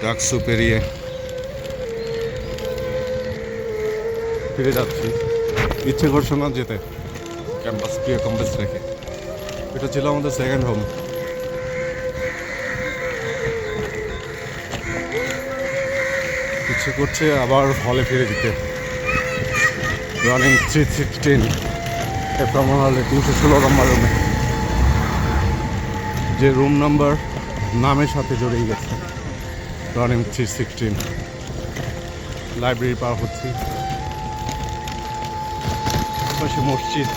ডাকসু পেরিয়ে। ফিরে যাচ্ছি। ইচ্ছে করছে না যেতে। ক্যাম্পাস প্রিয় ক্যাম্পাস রেখে। এটা ছিল আমাদের সেকেন্ড হোম ইচ্ছে করছে আবার হলে ফিরে দিতে রানিং থ্রি সিক্সটিন এফরামন হলে তিনশো ষোলো নম্বর রুমে যে রুম নাম্বার নামের সাথে জড়িয়ে গেছে। রানিং থ্রি সিক্সটিন লাইব্রেরি পার হচ্ছি। পাশে মসজিদ,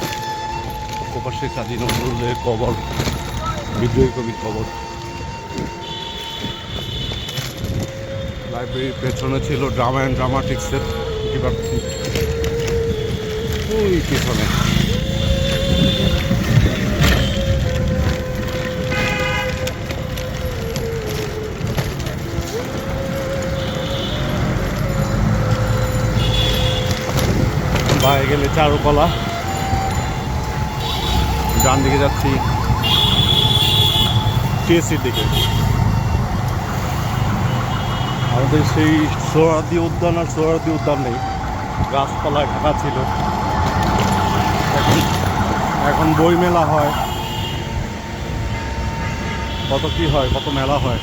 ওপাশে কাজী নজরুলের কবর, বিদ্রোহী কবির কবর। লাইব্রেরির পেছনে ছিল ড্রামা অ্যান্ড ড্রামাটিক্সের ডিপার্টমেন্ট ওই পেছনে। বাইরে গেলে চারুকলা। ডান দিকে যাচ্ছি। টিএসসির দিকে। আমাদের সেই সোহরাদি উদ্যান আর সোহরাদি উদ্যান নেই। গাছপালায় ঢাকা ছিল। এখন বই মেলা হয়। কত কি হয়, কত মেলা হয়।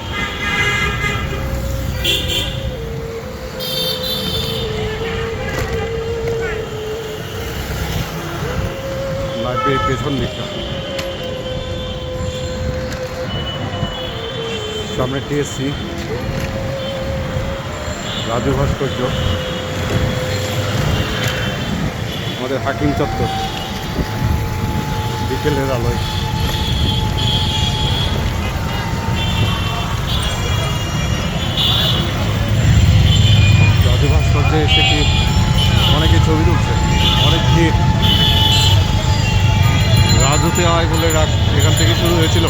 পেছন দিকটা। সামনে টিএসসি রাজু ভাস্কর্য, আমাদের হাকিম চত্বর, বিকেলের আলোয়। রাজু ভাস্কর্যে এসে কি অনেকে ছবি তুলছে? অনেক ভিড়। রাজুতে হয় বলে এখান থেকে শুরু হয়েছিল।